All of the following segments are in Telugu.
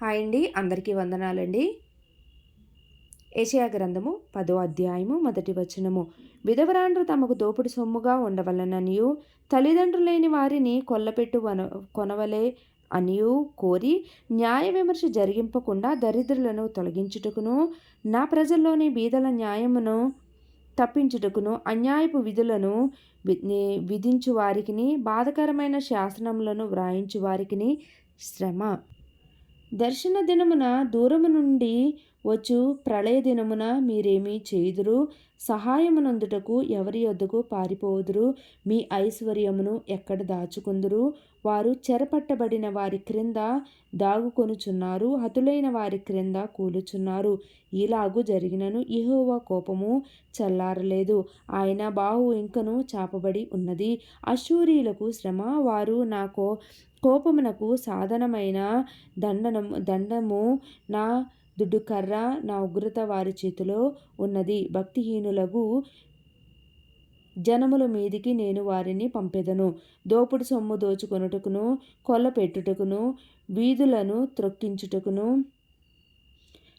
హాయ్ అండి అందరికీ వందనాలండి. ఏషియా గ్రంథము పదో అధ్యాయము మొదటి వచనము. విధవరాండ్రు తమకు దోపుడు సొమ్ముగా ఉండవలననియు తల్లిదండ్రులేని వారిని కొల్లపెట్టు వన కొనవలే అనియు కోరి న్యాయ విమర్శ జరిగింపకుండా దరిద్రులను తొలగించుటకును నా ప్రజల్లోని బీదల న్యాయమును తప్పించుటకును అన్యాయపు విధులను విధించు వారికి బాధకరమైన శాసనములను వ్రాయించు వారికి శ్రమ దర్శన దినమున దూరము నుండి వచ్చు. ప్రళయ దినమున మీరేమీ చేయుదురు. సహాయమునందుటకు ఎవరి యొద్దకు పారిపోదురు మీ ఐశ్వర్యమును ఎక్కడ దాచుకుందురు? వారు చెరపట్టబడిన వారి క్రింద దాగుకొనుచున్నారు. హతులైన వారి క్రింద కూలుచున్నారు. ఇలాగు జరిగినను ఇహోవ కోపము చల్లారలేదు. ఆయన బాహు ఇంకను చాపబడి ఉన్నది. అశూరీలకు శ్రమ. వారు నాకు కోపమునకు సాధనమైన దండనము దండము నా దుడ్డుకర్ర నా ఉగ్రత వారి చేతిలో ఉన్నది. భక్తిహీనులకు జనముల మీదికి నేను వారిని పంపెదను. దోపుడు సొమ్ము దోచుకొనుటకును కొల్ల పెట్టుటకును వీధులను త్రొక్కించుటకును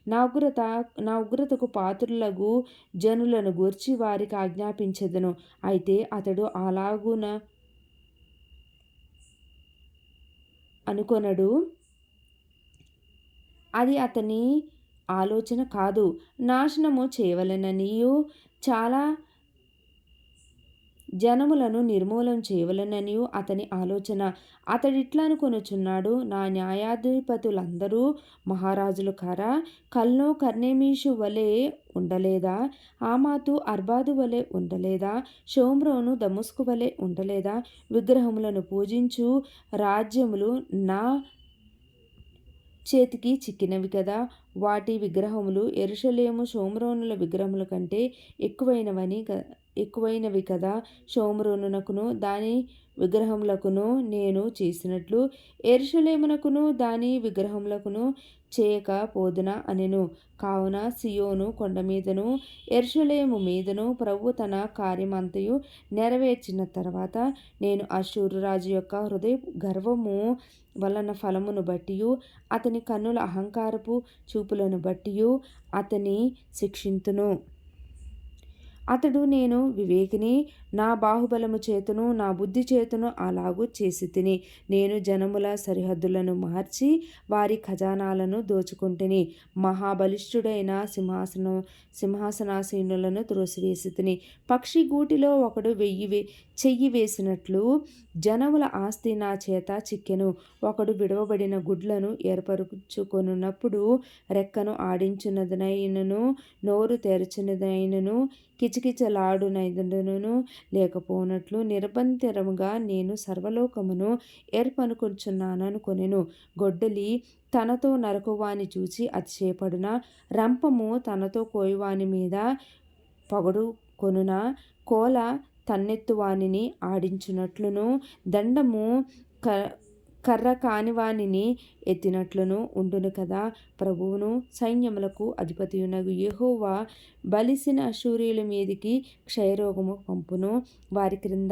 నా ఉగ్రత నా ఉగ్రతకు పాత్రులకు జనులను గూర్చి వారికి ఆజ్ఞాపించదను. అయితే అతడు అలాగున అనుకొనడు. అది అతని ఆలోచన కాదు. నాశనము చేయవలననియు చాలా జనములను నిర్మూలం చేయవలననియు అతని ఆలోచన. అతడిట్లా అనుకొనుచున్నాడు నా న్యాయాధిపతులందరూ మహారాజులు కారా? కల్నో కర్ణేమీషు వలె ఉండలేదా? ఆమాతు అర్బాదు వలె ఉండలేదా? షోమ్రోను దముస్కు వలె ఉండలేదా? విగ్రహములను పూజించు రాజ్యములు నా చేతికి చిక్కినవి కదా. వాటి విగ్రహములు ఎరుషలేము సోమరోనుల విగ్రహముల కంటే ఎక్కువైనవని ఎక్కువైనవి కదా. సోమరోనునకును దాని విగ్రహములకును నేను చేసినట్లు ఎరుషలేమునకును దాని విగ్రహములకును చేయకపోదున అనెను. కావున సియోను కొండ మీదను ఎర్షులేము మీదను ప్రభు తన కార్యమంతయు నెరవేర్చిన తర్వాత నేను అశూరు రాజు యొక్క హృదయ గర్వము వలన ఫలమును బట్టియు అతని కన్నుల అహంకారపు చూపులను బట్టియు అతని శిక్షింతును. అతడు నేను వివేకిని నా బాహుబలము చేతును నా బుద్ధి చేతును అలాగూ చేసి తిని నేను జనముల సరిహద్దులను మార్చి వారి ఖజానాలను దోచుకుంటుని. మహాబలిష్ఠుడైన సింహాసనం సింహాసనాసీనులను త్రోసివేసి తిని పక్షి గూటిలో ఒకడు వెయ్యి వే చెయ్యి వేసినట్లు జనముల ఆస్తి నా చేత చిక్కెను. ఒకడు విడవబడిన గుడ్లను ఏర్పరుచుకొనున్నప్పుడు రెక్కను ఆడించినదనైనను నోరు తెరచినదైనను కిచకిచలాడునైదును లేకపోనట్లు నిరభంతరముగా నేను సర్వలోకమును ఏర్పనుకొచ్చున్నాననుకొనెను గొడ్డలి తనతో నరకువాని చూచి అతిశయపడున రంపము తనతో కోయువాని మీద పొగడు కొనున కోల తన్నెత్తువానిని ఆడించినట్లును. దండము క కర్ర కానివానిని ఎత్తినట్లును ఉండును కదా. ప్రభువును సైన్యములకు అధిపతియునగు యహోవా బలిసిన అశూరియుల మీదికి క్షయరోగము పంపును. వారి క్రింద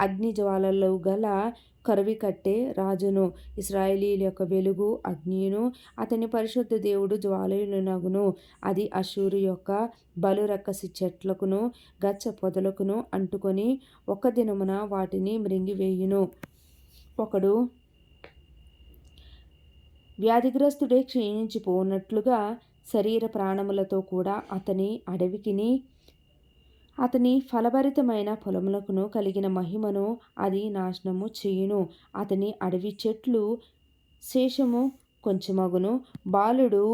అగ్నిజ్వాలలు గల కరువి కట్టే రాజును ఇస్రాయేలీల యొక్క వెలుగు అగ్నియును అతని పరిశుద్ధ దేవుడు జ్వాలయునగును అది అశూరు యొక్క బలురక్కసి చెట్లకును గచ్చ పొదలకును అంటుకొని ఒక దినమున వాటిని మృంగివేయును. ఒకడు వ్యాధిగ్రస్తుడే క్షీణించిపోనట్లుగా శరీర ప్రాణములతో కూడా అతని అడవికిని అతని ఫలభరితమైన పొలములకును కలిగిన మహిమను అది నాశనము చేయును. అతని అడవి చెట్లు శేషము కొంచెమగును. బాలుడు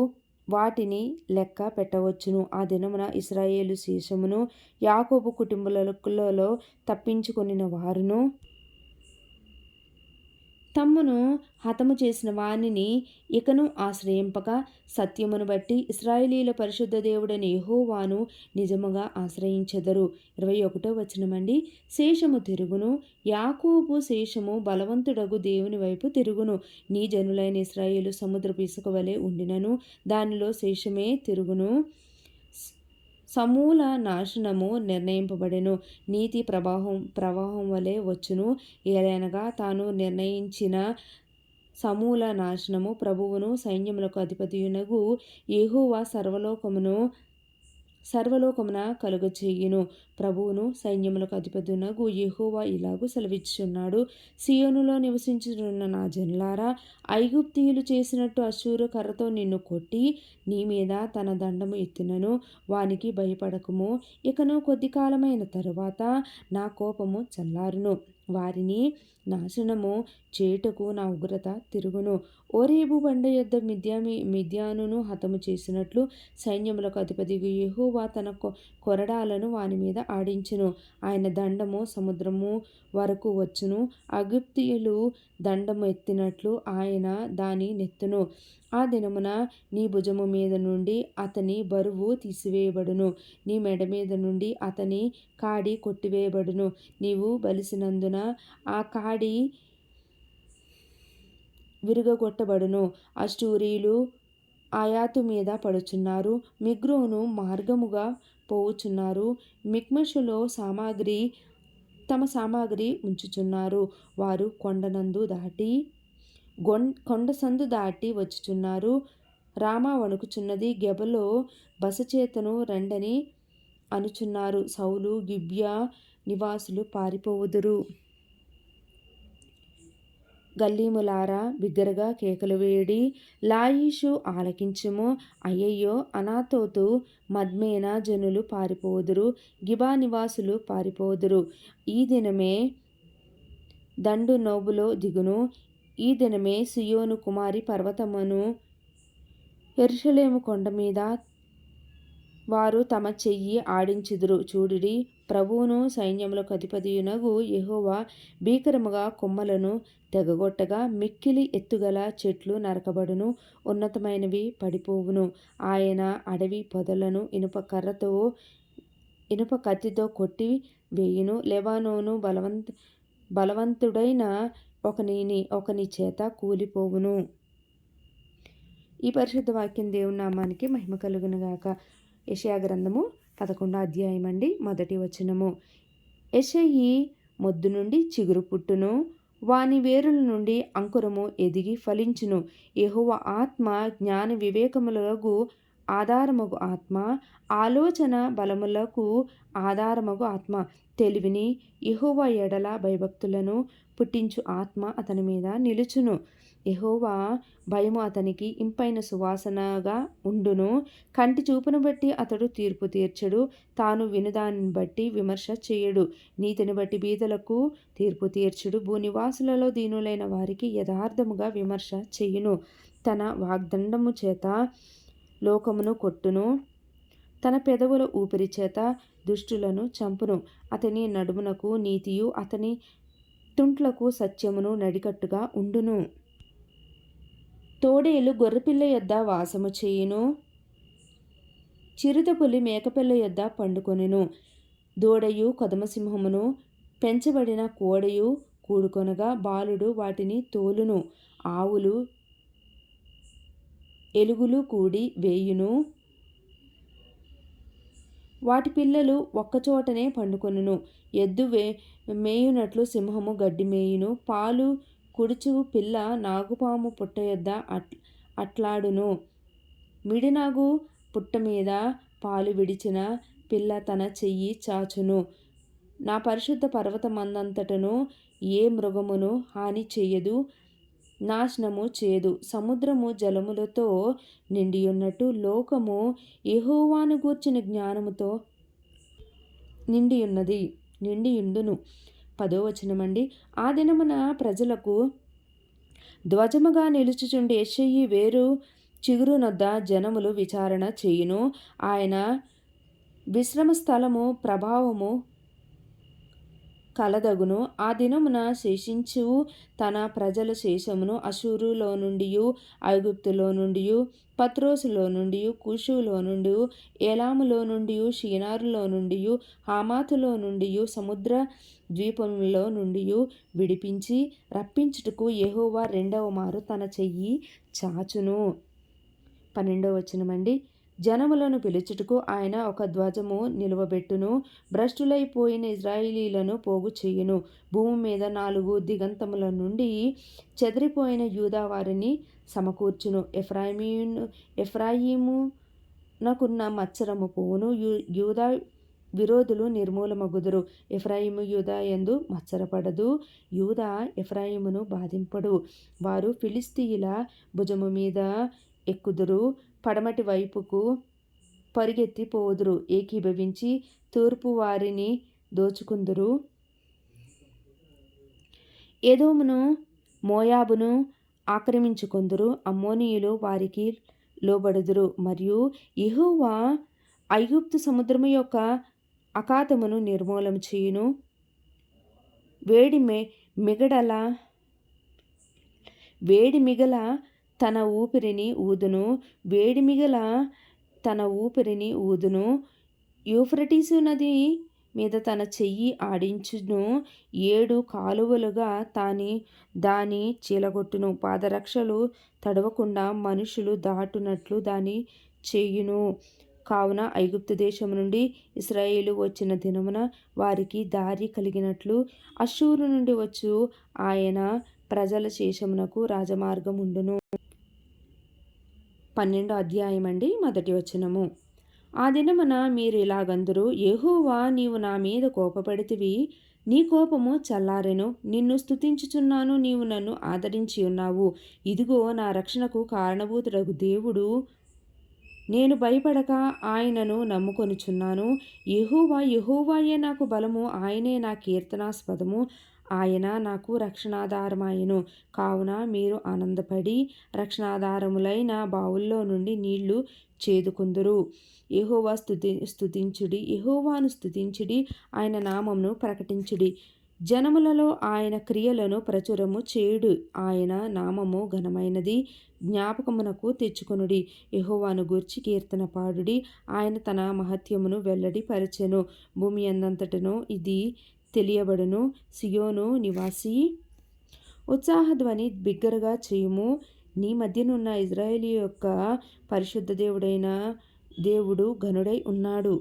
వాటిని లెక్క పెట్టవచ్చును. ఆ దినమున ఇస్రాయేలు శేషమును యాకోబు కుటుంబాలలో తప్పించుకొనిన వారును తమ్మును హతము చేసిన వానిని ఇకను ఆశ్రయింపక సత్యమును బట్టి ఇస్రాయేలీల పరిశుద్ధ దేవుడని యహోవాను నిజముగా ఆశ్రయించెదరు. ఇరవై ఒకటో వచనమండి శేషము తిరుగును. యాకోబు శేషము బలవంతుడగు దేవుని వైపు తిరుగును. నీ జనులైన ఇస్రాయేలు సముద్రపు ఇసుక వలె ఉండినను. దానిలో శేషమే తిరుగును. సమూల నాశనము నిర్ణయింపబడెను. నీతి ప్రవాహం ప్రవాహం వలె వచ్చును. ఏలైనగా తాను నిర్ణయించిన సమూల నాశనము ప్రభువును సైన్యములకు అధిపతియునగు. ఏహోవా సర్వలోకమును సర్వలోకమున కలుగచేయును. ప్రభువును సైన్యములకు అధిపతునగు యెహోవా ఇలాగు సెలవిచ్చున్నాడు సియోనులో నివసించనున్న నా జనులారా ఐగుప్తీయులు చేసినట్టు అశూరు కర్రతో నిన్ను కొట్టి నీ మీద తన దండము ఎత్తినను. వానికి భయపడకము. ఇకను కొద్ది కాలమైన తరువాత నా కోపము చల్లారును. వారిని నాశనము చేయుటకు నా ఉగ్రత తిరుగును. ఓరేబు బండ యొద్ద మిద్యామి మిద్యానును హతము చేసినట్లు సైన్యములకు అధిపతి యెహోవా తన కొ కొరడాలను వాని మీద ఆడించును. ఆయన దండము సముద్రము వరకు వచ్చును. అగుప్తియులు దండము ఎత్తినట్లు ఆయన దాని నెత్తును. ఆ దినమున నీ భుజము మీద నుండి అతని బరువు తీసివేయబడును. నీ మెడ మీద నుండి అతని కాడి కొట్టివేయబడును. నీవు బలిసినందున ఆ కాడి విరుగగొట్టబడును. అష్టూరీలు ఆయాతు మీద పడుచున్నారు. మిగ్రోను మార్గముగా పోవుచున్నారు. మిక్మషులో సామాగ్రి తమ సామాగ్రి ఉంచుచున్నారు. వారు కొండనందు దాటి గొం కొండ సందు దాటి వచ్చుచున్నారు. రామ వణుకుచున్నది. గెబలో బసచేతను రెండని అనుచున్నారు. సౌలు గిబ్యా నివాసులు పారిపోవుదురు. గల్లీములారా బిగ్గరగా కేకలు వేడి లాయిషు ఆలకించుము. అయ్యయ్యో అనాథోతు మద్మేన జనులు పారిపోదురు గిబా నివాసులు పారిపోదురు. ఈ దినమే దండు నోబులో దిగును. ఈ దినమే సియోను కుమారి పర్వతమును ఎరుషలేము కొండ మీద వారు తమ చెయ్యి ఆడించిదురు. చూడిడి ప్రభువును సైన్యములకు అధిపతియునగు యహోవా భీకరముగా కొమ్మలను తెగగొట్టగా మిక్కిలి ఎత్తుగల చెట్లు నరకబడును ఉన్నతమైనవి పడిపోవును. ఆయన అడవి పొదలను ఇనుప కర్రతో ఇనుప కత్తితో కొట్టి వేయును. లెబానోను బలవంత బలవంతుడైన ఒకనిని ఒకని చేత కూలిపోవును. ఈ పరిశుద్ధ వాక్యం దేవుని నామానికి మహిమ కలుగునుగాక యషయా గ్రంథము పదకొండో అధ్యాయం అండి మొదటి వచనము. యషయి మొద్దు నుండి చిగురు పుట్టును వాని వేరుల నుండి అంకురము ఎదిగి ఫలించును. యెహోవా ఆత్మ జ్ఞాన వివేకములకు ఆధారమగు ఆత్మ ఆలోచన బలములకు ఆధారమగు ఆత్మ. తెలివిని ఎహోవా ఎడల భయభక్తులను పుట్టించు ఆత్మ అతని మీద నిలుచును. ఎహోవా భయము అతనికి ఇంపైన సువాసనగా ఉండును. కంటి చూపును బట్టి అతడు తీర్పు తీర్చడు. తాను వినుదానిని బట్టి విమర్శ చేయడు. నీతిని బట్టి బీదలకు తీర్పు తీర్చుడు. భూనివాసులలో దీనులైన వారికి యథార్థముగా విమర్శ చేయును. తన వాగ్దండము చేత లోకమును కొట్టును. తన పెదవుల ఊపిరి చేత దుష్టులను చంపును. అతని నడుమునకు నీతియు అతని తుంట్లకు సత్యమును నడికట్టుగా ఉండును. తోడేలు గొర్రెపిల్ల యొద్ద వాసము చేయును. చిరుతపులి మేకపిల్ల యొద్ద పండుకొనెను. దూడయు కదమసింహమును పెంచబడిన కోడయు కూడుకొనగా బాలుడు వాటిని తోలును. ఆవులు ఎలుగులు కూడి వేయును. వాటి పిల్లలు ఒక్కచోటనే పండుకొనును. ఎద్దు వే మేయునట్లు సింహము గడ్డి మేయును. పాలు కుడుచు పిల్ల నాగుపాము పుట్ట యొద్ద అట్ అట్లాడును. మిడినాగు పుట్ట మీద పాలు విడిచిన పిల్ల తన చెయ్యి చాచును. నా పరిశుద్ధ పర్వతమందంతటను ఏ మృగమును హాని చెయ్యదు. నాశనము చేయదు సముద్రము జలములతో నిండియున్నట్టు లోకము ఎహోవాను గూర్చిన జ్ఞానముతో నిండియున్నది నిండియుండును. పదో వచనమండి. ఆ దినమున ప్రజలకు ధ్వజముగా నిలుచుచుండి యెషయి వేరు చిగురునొద్ద జనములు విచారణ చేయును. ఆయన విశ్రమ స్థలము ప్రభావము కలదగును. ఆ దినమున శేషించు తన ప్రజల శేషమును అశూరులో నుండి ఐగుప్తులో నుండి పత్రోసులో నుండి కూషులో నుండి ఏలాములో నుండి షీనారులో నుండి హామాతులో నుండి సముద్ర ద్వీపంలో నుండి విడిపించి రప్పించుటకు యహోవా రెండవ మారు తన చెయ్యి చాచును. పన్నెండవ వచనమండి. జనములను పిలుచుటకు ఆయన ఒక ధ్వజము నిలువబెట్టును భ్రష్టులైపోయిన ఇజ్రాయిలీలను పోగు చేయును. భూమి మీద నాలుగు దిగంతముల నుండి చెదిరిపోయిన యూదా వారిని సమకూర్చును. ఎఫ్రాయిమీను ఎఫ్రాయిము నాకున్న మత్సరము యూ యూదా విరోధులు నిర్మూలమగుదురు. ఎఫ్రాయిము యూదా ఎందు మచ్చరపడదు యూదా ఎఫ్రాయిమును బాధింపడు. వారు ఫిలిస్తీయుల భుజము మీద ఎక్కుదురు. పడమటి వైపుకు పరిగెత్తిపోదురు ఏకీభవించి తూర్పు వారిని దోచుకుందురు. ఏదోమును మోయాబును ఆక్రమించుకుందురు. అమ్మోనీయులు వారికి లోబడుదురు. మరియు యెహోవా ఐగుప్తు సముద్రము యొక్క అఖాతమును నిర్మూలం చేయును. వేడి మె మిగడల వేడి మిగల తన ఊపిరిని ఊదును. వేడిమిగల తన ఊపిరిని ఊదును. యూఫ్రటీసు నది మీద తన చెయ్యి ఆడించును. ఏడు కాలువలుగా తాని దాని చీలగొట్టును. పాదరక్షలు తడవకుండా మనుషులు దాటునట్లు దాని చేయును. కావున ఐగుప్తు దేశం నుండి ఇస్రాయేలు వచ్చిన దినమున వారికి దారి కలిగినట్లు అశూరు నుండి వచ్చు. ఆయన ప్రజల శేషమునకు రాజమార్గం ఉండును పన్నెండో అధ్యాయం అండి మొదటి వచనము. ఆ దినమున మీరు ఇలాగందరూ ఏహోవా నీవు నా మీద కోపపడితివి నీ కోపము చల్లారెను నిన్ను స్తుతించుచున్నాను నీవు నన్ను ఆదరించి ఉన్నావు. ఇదిగో నా రక్షణకు కారణభూతుడగు దేవుడు నేను భయపడక ఆయనను నమ్ముకొనుచున్నాను. యహోవా యహోవాయే నాకు బలము ఆయనే నా కీర్తనాస్పదము. ఆయన నాకు రక్షణాధారమాయను. కావున మీరు ఆనందపడి రక్షణాధారములైన బావుల్లో నుండి నీళ్ళు చేదుకుందరు. యహోవా స్థుతి స్థుతించుడి యహోవాను స్థుతించుడి ఆయన నామమును ప్రకటించుడి. జనములలో ఆయన క్రియలను ప్రచురము చేయుడు. ఆయన నామము ఘనమైనది. జ్ఞాపకమునకు తెచ్చుకొనుడి. యహోవాను గూర్చి కీర్తన పాడుడి. ఆయన తన మహత్యమును వెల్లడి పరిచెను. భూమి అందంతటను ఇది తెలియబడును. సియోను నివాసి. ఉత్సాహధ్వని బిగ్గరగా చేయుము. నీ మధ్యనున్న ఇజ్రాయేలీ యొక్క పరిశుద్ధ దేవుడైన దేవుడు ఘనుడై ఉన్నాడు.